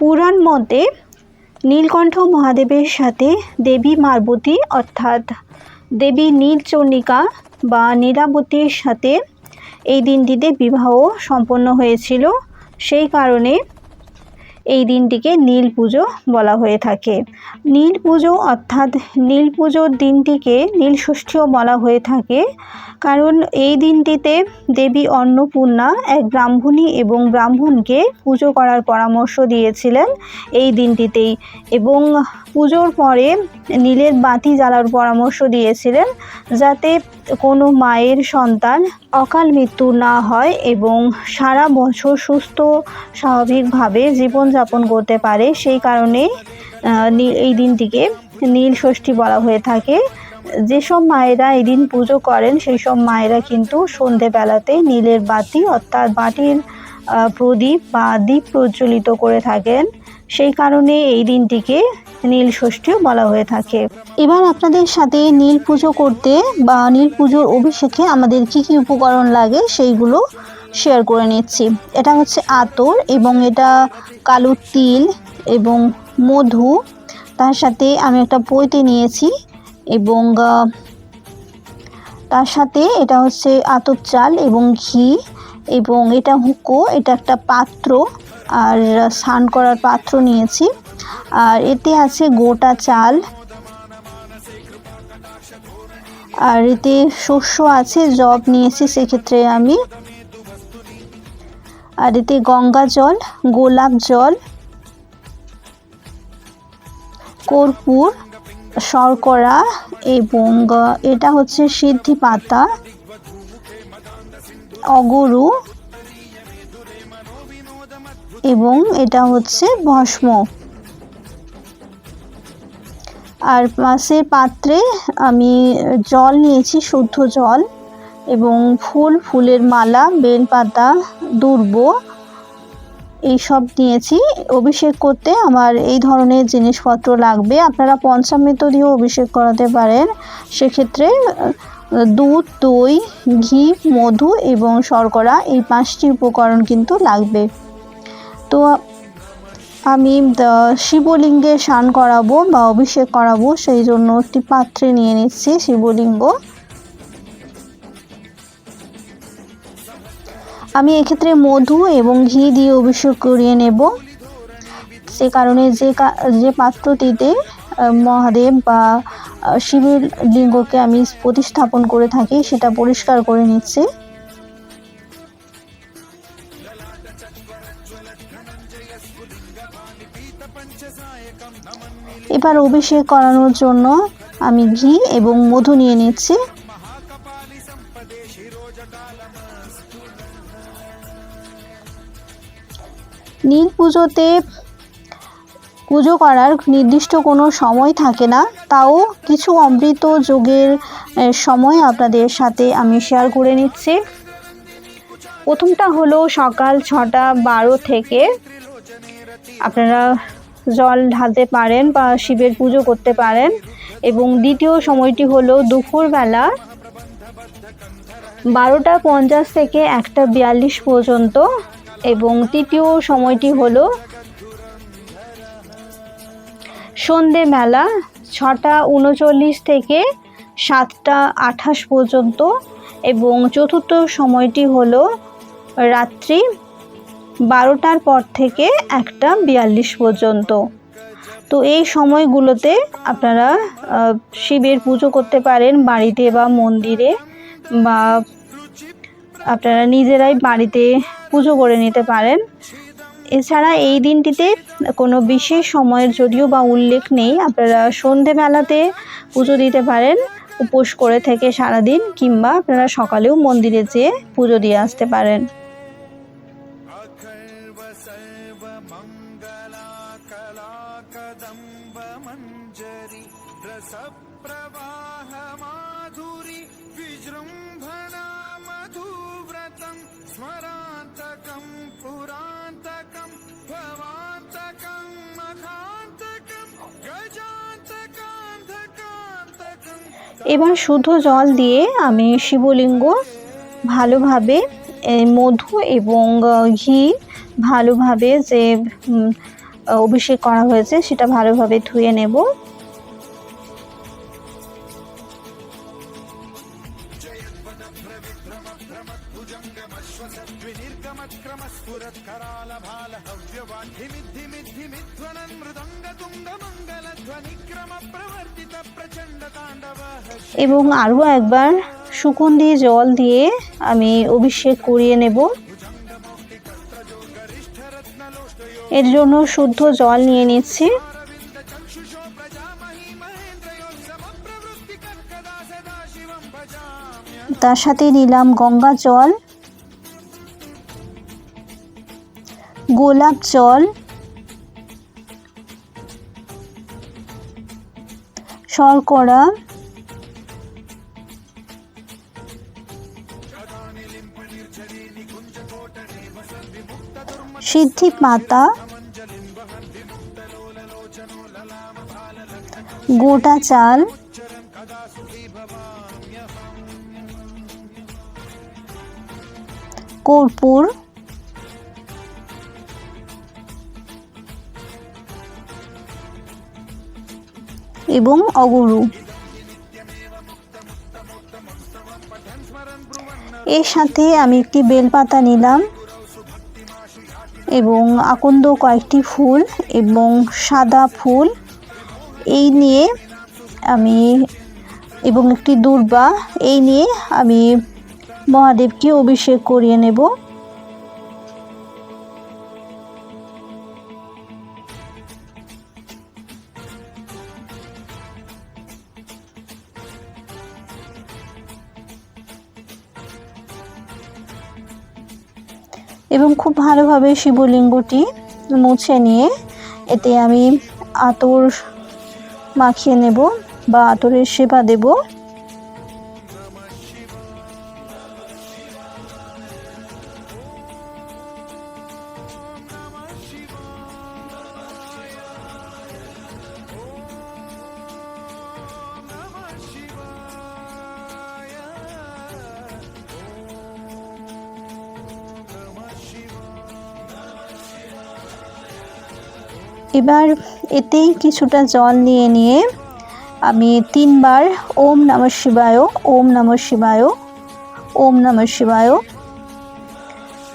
পুরাণ মতে নীলকণ্ঠ মহাদেবের সাথে দেবী মারবতী অর্থাৎ দেবী নীলচন্ডিকা বা নীলাবতীর সাথে এই দিনটিতে বিবাহ সম্পন্ন হয়েছিল। সেই কারণে এই দিনটিকে নীল পুজো বলা হয়ে থাকে। নীল পুজো অর্থাৎ নীল পুজোর দিনটিকে নীল ষষ্ঠীও বলা হয়ে থাকে। কারণ এই দিনটিতে দেবী অন্নপূর্ণা এক ব্রাহ্মণী এবং ব্রাহ্মণকে পুজো করার পরামর্শ দিয়েছিলেন এই দিনটিতেই এবং পুজোর পরে নীলের বাতি জ্বালার পরামর্শ দিয়েছিলেন যাতে কোনো মায়ের সন্তান অকাল মৃত্যু না হয় এবং সারা বছর সুস্থ, স্বাভাবিকভাবে জীবনযাপন করতে পারে, সেই কারণে এই দিনটিকে নীল ষষ্ঠী বলা হয়ে থাকে। যেসব মায়েরা এই দিন পুজো করেন সেই সব মায়েরা কিন্তু সন্ধেবেলাতে নীলের বাতি অর্থাৎ বাটির প্রদীপ বা দ্বীপ প্রজ্বলিত করে থাকেন। সেই কারণে এই দিনটিকে নীল ষষ্ঠীও বলা হয়ে থাকে। এবার আপনাদের সাথে নীল পুজো করতে বা নীল পুজোর অভিষেকে আমাদের কি কি উপকরণ লাগে, সেইগুলো শেয়ার করে নিচ্ছি। এটা হচ্ছে আতর এবং এটা কালো তিল এবং মধু। তার সাথে আমি একটা পৈতে নিয়েছি এবং তার সাথে এটা হচ্ছে আতপ চাল এবং ঘি এবং এটা হুকো, এটা একটা পাত্র আর স্নান করার পাত্র নিয়েছি। আর এতে আছে গোটা চাল। আর এতে শস্য আছে জব নিয়েছি, সেক্ষেত্রে আমি আর এতে গঙ্গা জল, গোলাপ জল, কর্পূর, শর্করা এবং এটা হচ্ছে সিদ্ধি পাতা, অগরু এবং এটা হচ্ছে ভস্ম। আর পাশের পাত্রে আমি জল নিয়েছি, শুদ্ধ জল। এবং ফুল, ফুলের মালা বেলপাতা দুর্ব, এইসব নিয়েছি। অভিষেক করতে আমার এই ধরনের জিনিসপত্র লাগবে। আপনারা পঞ্চামৃত দিয়েও অভিষেক করাতে পারেন। সেক্ষেত্রে দুধ, দই, ঘি, মধু এবং শর্করা এই পাঁচটি উপকরণ কিন্তু লাগবে। তো, আমি শিবলিঙ্গে স্নান করাবো বা অভিষেক করাবো, সেই জন্য একটি পাত্রে নিয়ে নিচ্ছি শিবলিঙ্গ। আমি এক্ষেত্রে মধু এবং ঘি দিয়ে অভিষেক করিয়ে নেব। সে কারণে যে যে পাত্রটিতে মহাদেব বা শিবের লিঙ্গকে আমি প্রতিস্থাপন করে থাকি, সেটা পরিষ্কার করে নিচ্ছি। এবার অভিষেক করানোর জন্য আমি ঘি এবং মধু নিয়ে নিচ্ছি। নীল পুজোতে পুজো করার নির্দিষ্ট কোনো সময় থাকে না। তাও কিছু অমৃত যোগের সময় আপনাদের সাথে আমি শেয়ার করে নিচ্ছি। প্রথমটা হলো সকাল ছটা বারো থেকে আপনারা জল ঢালতে পারেন বা শিবের পুজো করতে পারেন এবং দ্বিতীয় সময়টি হলো দুপুরবেলা বারোটা পঞ্চাশ থেকে একটা বিয়াল্লিশ পর্যন্ত এবং তৃতীয় সময়টি হলো সন্ধেবেলা ছটা উনচল্লিশ থেকে সাতটা আঠাশ পর্যন্ত এবং চতুর্থ সময়টি হলো রাত্রি বারোটার পর থেকে একটা বিয়াল্লিশ পর্যন্ত। তো এই সময়গুলোতে আপনারা শিবের পুজো করতে পারেন বাড়িতে বা মন্দিরে বা আপনারা নিজেরাই বাড়িতে পুজো করে নিতে পারেন এছাড়া এই দিনটিতে কোনো বিশেষ সময়ের যদিও বা উল্লেখ নেই আপনারা সন্ধেবেলাতে পুজো দিতে পারেন উপোস করে থেকে সারাদিন কিংবা আপনারা সকালেও মন্দিরে যেয়ে পুজো দিয়ে আসতে পারেন कलाकदम्बमञ्जरि रसप्रवाहमाधुरि विजृम्भणा స్మరాంతకం పురాంతకం భవాంతకం మఖాంతకం గజాంతకాంతకాంతకం এবার শুধু জল দিয়ে আমি শিবলিঙ্গ ভালোভাবে মধু এবং ঘি ভালোভাবে যে অভিষেক করা হয়েছে, সেটা ভালোভাবে ধুয়ে নেব। এবং আরও একবার সুগন্ধি জল দিয়ে আমি অভিষেক করিয়ে নেব। এর জন্য শুদ্ধ জল নিয়ে নিচ্ছি। তার সাথে নিলাম গঙ্গা জল। গোলাপ জল শর্করা সিদ্ধি পাতা গোটা চাল কর্পূর এবং অগরু। এর সাথে আমি একটি বেলপাতা নিলাম এবং আকন্দ কয়েকটি ফুল এবং সাদা ফুল। এই নিয়ে আমি এবং একটি দুর্বা, এই নিয়ে আমি মহাদেবকে অভিষেক করিয়ে নেব। এবং খুব ভালোভাবে শিবলিঙ্গটি মুছে নিয়ে এতে আমি আতর মাখিয়ে নেব বা আতরের সেবা দেব। এবার এতেই কিছুটা জল নিয়ে নিয়ে আমি তিনবার ওম নম শিবায়, ওম নম শিবায়, ওম নম শিবায়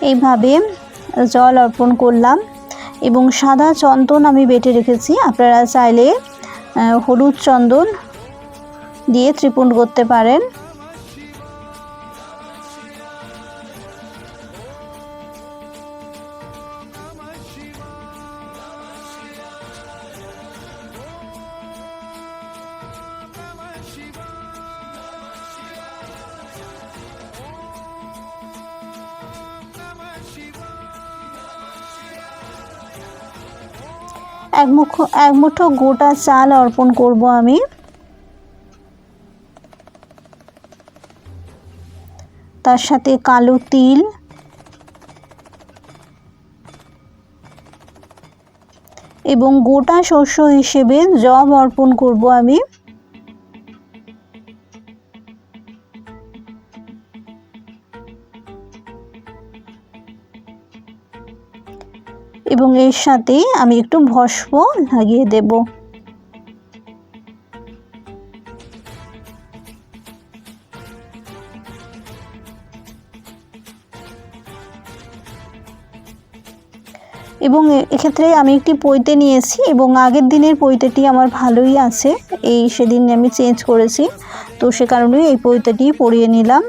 এইভাবে জল অর্পণ করলাম এবং সাদা চন্দন আমি বেটে রেখেছি। আপনারা চাইলে হলুদ চন্দন দিয়ে ত্রিপুণ করতে পারেন। এক মুখ এক মুঠো গোটা চাল অর্পণ করব আমি। তার সাথে কালো তিল। এবং গোটা শস্য হিসেবে জব অর্পণ করব আমি। এবং এর সাথে আমি একটু ভস্ম লাগিয়ে দেব। এবং এক্ষেত্রে আমি একটি পৈতে নিয়েছি এবং আগের দিনের পৈতেটি আমার ভালোই আছে। এই সেদিন আমি চেঞ্জ করেছি, তো সে কারণে এই পৈতেটি পরিয়ে নিলাম।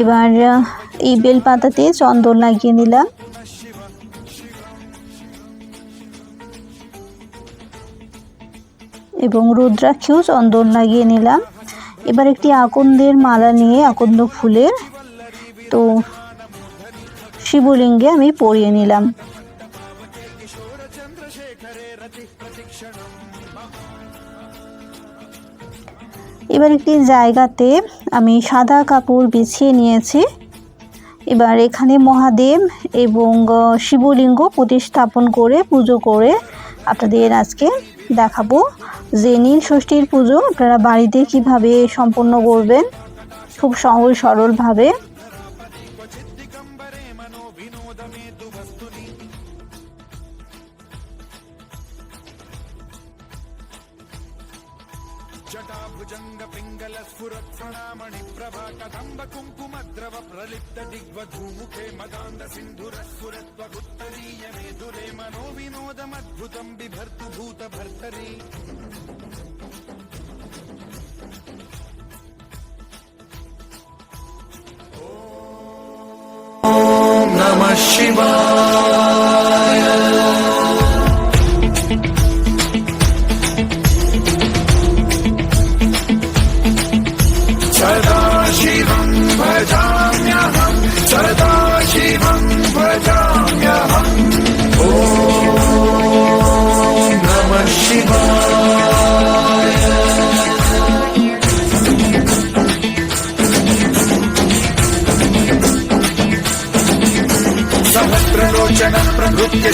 এবার এই বেলপাতাতে চন্দন লাগিয়ে নিলাম। এবং রুদ্রাক্ষেও চন্দন লাগিয়ে নিলাম। এবার একটি আকন্দের মালা নিয়ে আকন্দ ফুলের তো শিবলিঙ্গে আমি পরিয়ে নিলাম। এবার একটি জায়গাতে আমি সাদা কাপড় বিছিয়ে নিয়েছি। এবার এখানে মহাদেব এবং শিবলিঙ্গ প্রতিস্থাপন করে পুজো করে আপনাদের আজকে দেখাবো। যে নীল ষষ্ঠীর পুজো আপনারা বাড়িতে কীভাবে সম্পন্ন করবেন, খুব সহজ সরলভাবে। ధూముఖేమదాంద సింధురస్ఫురత్వగుత్తరీయ మేధురే మనో వినోదమద్భుతం బిభర్తు భూత భర్తరీ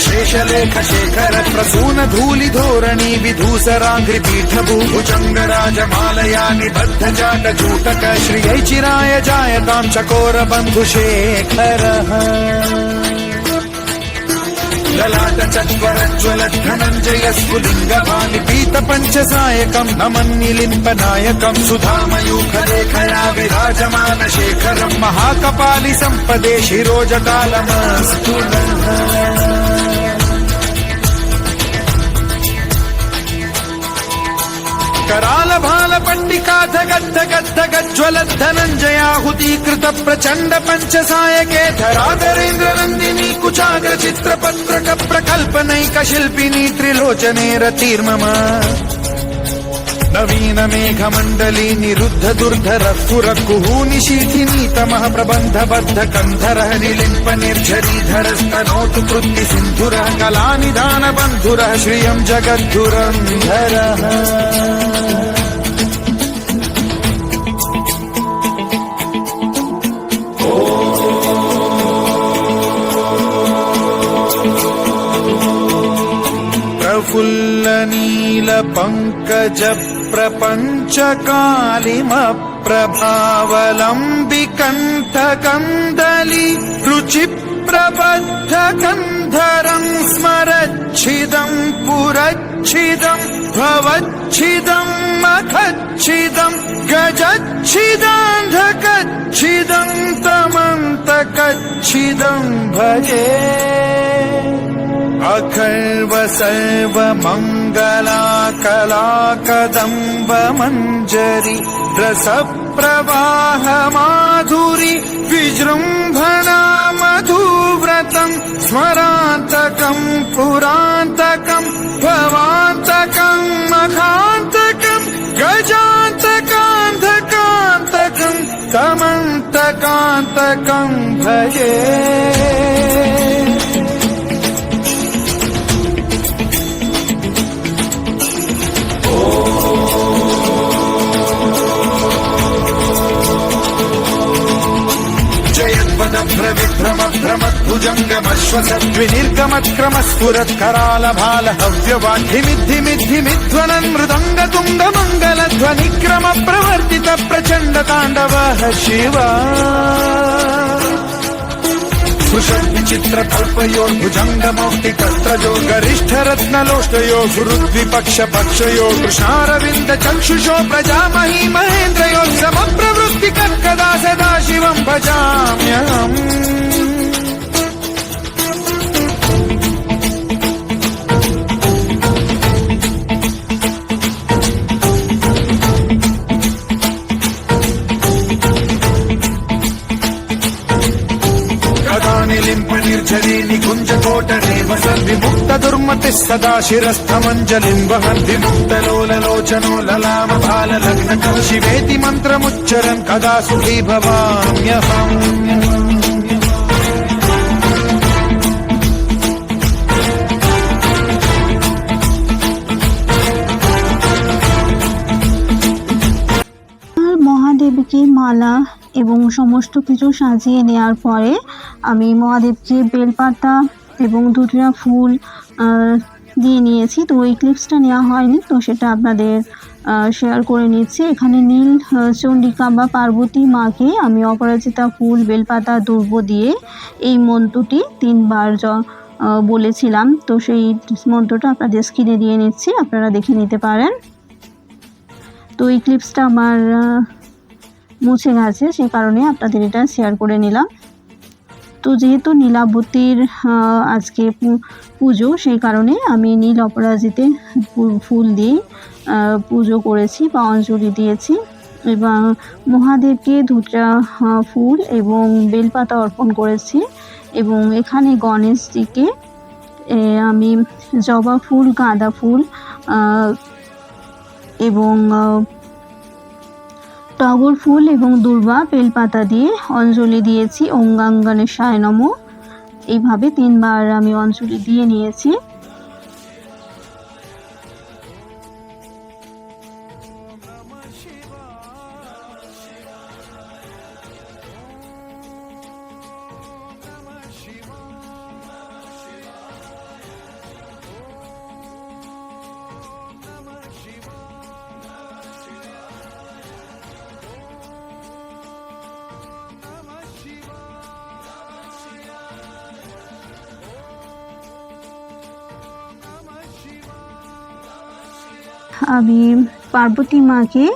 శేషలేఖ శేఖర ప్రసూన ధూళి ధోరణి విధూసరాంగ్రి పీఠ భూభుజంగరాజ మాలయా నిబద్ధ జాట చూటక శ్రియై చిరాయ జాయతాం చకోర బంధు శేఖర లలాట చత్వరజ్వల ధనంజయ స్ఫులింగ వాణి పీత పంచసాయకం నమన్నిలింప నాయకం సుధామయూఖ లేఖయా విరాజమాన శేఖరం మహాకపాలి సంపదే శిరోజకాలమస్తు करालभालपण्डिकाधगद्धगद्धगज्ज्वलद्धनञ्जयाहुतीकृत प्रचण्ड पञ्चसायके धराधरेन्द्र नन्दिनी कुचाग्र चित्रपत्रक प्रकल्पनैकशिल्पिनी त्रिलोचने रतिर्मम నవీన మేఘమండలి నిరుద్ధ దుర్ధ రక్కు రక్కు హూని శీతి నీతమః ప్రబంధబద్ధ కంధరః నిలింప నిర్ఝరీధరస్తనోతు కృత్తి సింధురః కళానిధాన బంధురః శ్రియం జగద్ధురంధరః ప్రఫుల్ల నీల పంకజ प्रपञ्चकालिमप्रभावलम्बिकण्ठकन्दलि रुचिप्रबद्धकन्धरम् स्मरच्छिदम् पुरच्छिदम् भवच्छिदम् मखच्छिदम् गजच्छिदान्धकच्छिदम् तमन्तकच्छिदम् भजे। अखर्व सर्व मङ्गला कला कदम्ब माधुरि विजृम्भना मधुव्रतम् स्मरान्तकम् पुरान्तकम् भवान्तकम् मखान्तकम् गजान्तकान्धकान्तकम् तमन्तकान्तकम् भवे దగ్ధ విక్రమభ్రమధ్వజంగమశ్వసద్వినిర్గమక్రమస్ఫురత్కరాల హవ్యవాఘ్యమిద్ధిమిద్ధిమిధ్వనం మృదంగ తుంగ మంగళ ధ్వనిక్రమ ప్రవర్తిత ప్రచండ తాండవ శివా रत्नलोष्टयो गुरुद्विपक्ष पक्षयो कृष्णारविन्द चक्षुषो प्रजामही महेन्द्रयो समप्रवृत्ति कदा सदा शिवम् भजाम्यहम् विमुक्त दुर्मतिः सदा शिरस्थमञ्जलिम् वहन् विमुक्तलोललोचनो ललाम भाल लग्न शिवेति मन्त्रमुच्चरन् कदा सुखी भवाम्यहम् আর মহাদেবকে মালা এবং সমস্ত কিছু সাজিয়ে নেওয়ার পরে আমি মহাদেবকে বেলপাতা এবং দুটিয়া ফুল আহ, দিয়ে নিয়েছি। তো ওই ক্লিপসটা নেওয়া হয়নি, তো সেটা আপনাদের শেয়ার করে নিচ্ছি। এখানে নীল চণ্ডিকা বা পার্বতী মাকে আমি অপরাজিতা ফুল, বেলপাতা দুর্ব দিয়ে এই মন্ত্রটি তিনবার বলেছিলাম। তো সেই মন্ত্রটা আপনাদের স্ক্রিনে দিয়ে নিচ্ছি, আপনারা দেখে নিতে পারেন। তো এই ক্লিপসটা আমার মুছে গেছে সেই কারণে আপনাদের এটা শেয়ার করে নিলাম। তো যেহেতু নীলাবতীর আজকে পুজো সেই কারণে আমি নীল অপরাজিতে ফুল দিয়ে পুজো করেছি বা অঞ্জলি দিয়েছি। এবং মহাদেবকে আহ, ফুল এবং বেলপাতা অর্পণ করেছি। এবং এখানে গণেশজিকে আমি জবা ফুল গাঁদা ফুল এবং টগর ফুল এবং দুর্বা বেলপাতা দিয়ে অঞ্জলি দিয়েছি। অঙ্গাঙ্গনে সায় নম। এইভাবে তিনবার আমি অঞ্জলি দিয়ে নিয়েছি। আমি পার্বতী মাকে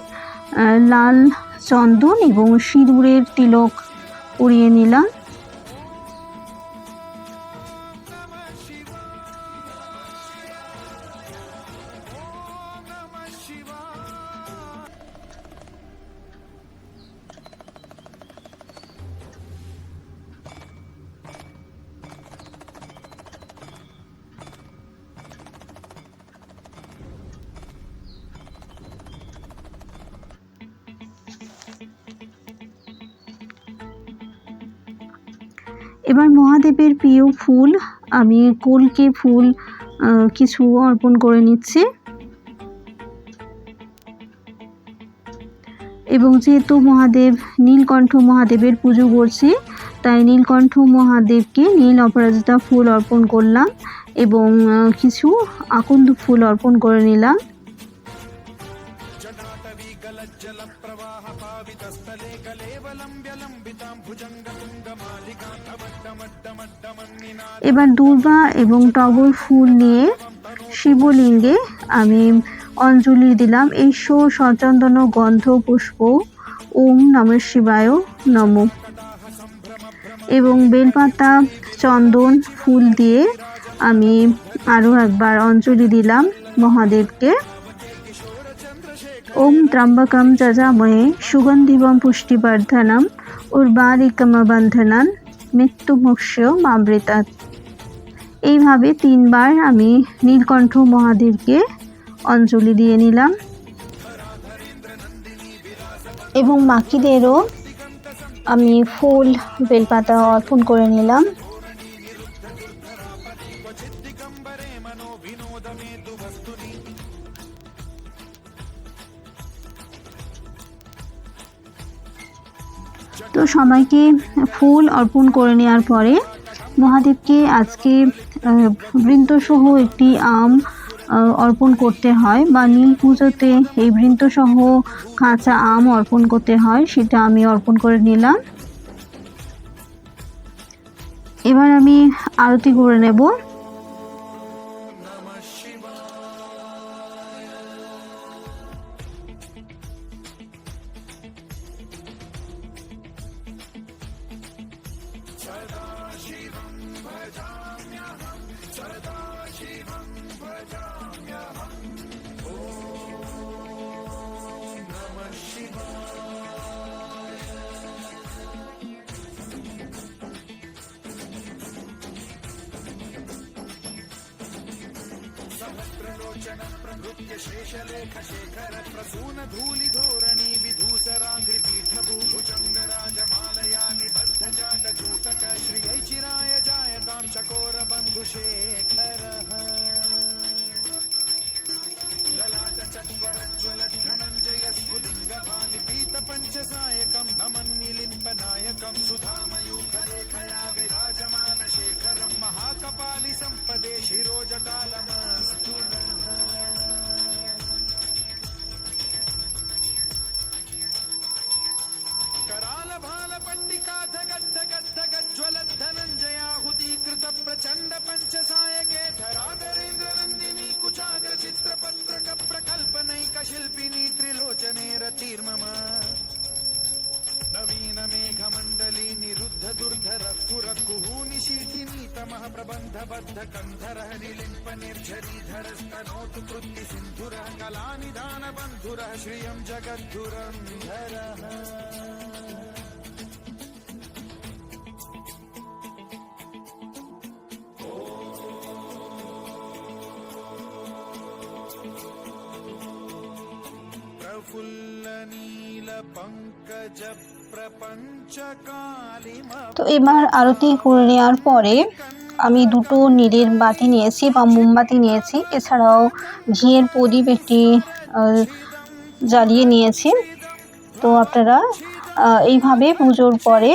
লাল চন্দন এবং সিঁদুরের তিলক পরিয়ে নিলাম। প্রিয় ফুল আমি কলকে ফুল আহ, কিছু অর্পণ করে নিচ্ছি এবং যেহেতু মহাদেব নীলকণ্ঠ মহাদেবের পুজো করছি তাই নীলকণ্ঠ মহাদেবকে নীল অপরাজিতা ফুল অর্পণ করলাম এবং আহ, কিছু আকন্দ ফুল অর্পণ করে নিলাম जटाटवी गलज्जल प्रवाह पावितस्थले कलेवलम्ब्यलम्बितां भुजङ्गतुङ्गमालिकान्तमड्डमड्डमड्डमन्निना এবার দুর্বা এবং টগর ফুল নিয়ে শিবলিঙ্গে আমি অঞ্জলি দিলাম। এই এইশো সচন্দন গন্ধ পুষ্প, ওম নম শিবায় নম। এবং বেলপাতা, চন্দন ফুল দিয়ে আমি আরও একবার অঞ্জলি দিলাম মহাদেবকে। ওম ত্রম্বকম যজাময়ে সুগন্ধিবম পুষ্টিবর্ধনম উর্বারিকমবন্ধনন মৃত্যুমুক্ষ মামৃতাৎ এইভাবে তিনবার আমি নীলকণ্ঠ মহাদেবকে অঞ্জলি দিয়ে নিলাম। এবং মাকিদেরও আমি ফুল বেলপাতা অর্পণ করে নিলাম। সবাইকে ফুল অর্পণ করে নেওয়ার পরে মহাদেবকে আজকে বৃন্তসহ একটি আম অর্পণ করতে হয় বা নীল পুজোতে এই বৃন্তসহ কাঁচা আম অর্পণ করতে হয়, সেটা আমি অর্পণ করে নিলাম। এবার আমি আরতি করে নেব। धूलिधोरणी विधूसराङ्घ्रिपीठभूभुजङ्गराजमालया కంఠబద్ధ కంధర నిలింప నిర్జరీధరస్థ నోటు కృత్తి సింధుర కళా నిధాన బంధుర శ్రియం జగద్ధురంధర তো এবার আরতি করে নেওয়ার পরে আমি দুটো নীলের বাতি নিয়েছি বা মোমবাতি নিয়েছি। এছাড়াও ঘিয়ের প্রদীপ একটি জ্বালিয়ে নিয়েছি। তো আপনারা এইভাবে পুজোর পরে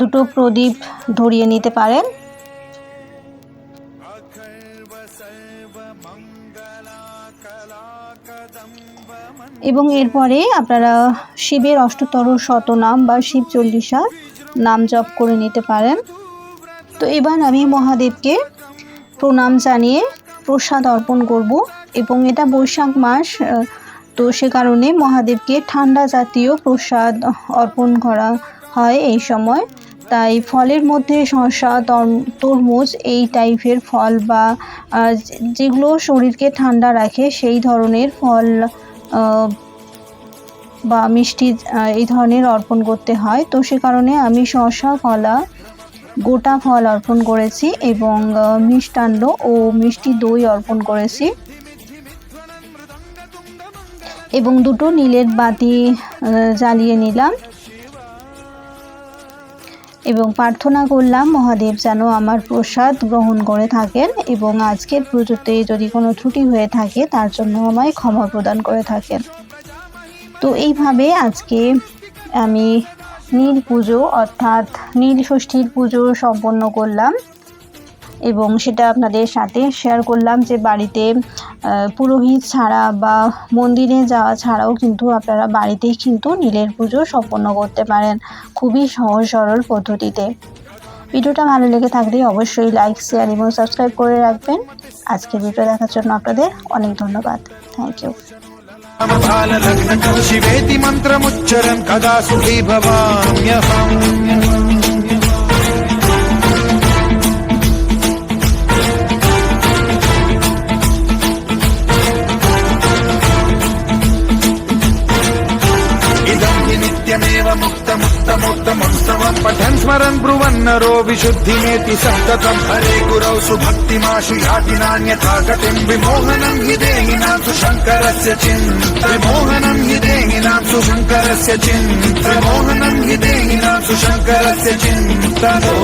দুটো প্রদীপ ধরিয়ে নিতে পারেন। এবং এরপরে আপনারা শিবের অষ্টতর শতনাম বা শিব চল্লিশা নাম জপ করে নিতে পারেন। তো এবার আমি মহাদেবকে প্রণাম জানিয়ে প্রসাদ অর্পণ করব এবং এটা বৈশাখ মাস তো সে কারণে মহাদেবকে ঠান্ডা জাতীয় প্রসাদ অর্পণ করা হয় এই সময়। তাই ফলের মধ্যে তর- তরমুজ এই টাইপের ফল বা যেগুলো শরীরকে ঠান্ডা রাখে সেই ধরনের ফল বা মিষ্টি এই ধরনের অর্পণ করতে হয়। তো সে কারণে আমি শসা, কলা, গোটা ফল অর্পণ করেছি এবং মিষ্টান্ড ও মিষ্টি দই অর্পণ করেছি। এবং দুটো নীলের বাতি জ্বালিয়ে নিলাম। এবং প্রার্থনা করলাম, মহাদেব যেন আমার প্রসাদ গ্রহণ করে থাকেন এবং আজকের পুজোতে যদি কোনো ত্রুটি হয়ে থাকে, তার জন্য আমায় ক্ষমা প্রদান করে থাকেন। তো এইভাবে আজকে আমি নীল পুজো অর্থাৎ নীল ষষ্ঠীর পুজো সম্পন্ন করলাম। এবং সেটা আপনাদের সাথে শেয়ার করলাম যে বাড়িতে আহ, পুরোহিত ছাড়া বা মন্দিরে যাওয়া ছাড়াও কিন্তু আপনারা বাড়িতেই কিন্তু নীলের পুজো সম্পন্ন করতে পারেন খুবই সহজ সরল পদ্ধতিতে ভিডিওটা ভালো লেগে থাকলে অবশ্যই লাইক শেয়ার এবং সাবস্ক্রাইব করে রাখবেন আজকের ভিডিও দেখার জন্য আপনাদের অনেক ধন্যবাদ থ্যাংক ইউ बाललग्नकं शिवेति मन्त्रमुच्चरन् कदा सुखी भवाम्यहम् नित्यमेव मुक्तमुक्तमुक्तमुत्तमं पठन् स्मरन् ब्रुवन्नरो विशुद्धिमेति सन्ततं हरे गुरौ सुभक्तिमाशु याति नान्यथा गतिं विमोहनं हि देहिनां सुशङ्करस्य चिन्त विमोहनं हि देहिनां सुशङ्करस्य चिन्त विमोहनं हि देहिनां सुशङ्करस्य चिन्तनो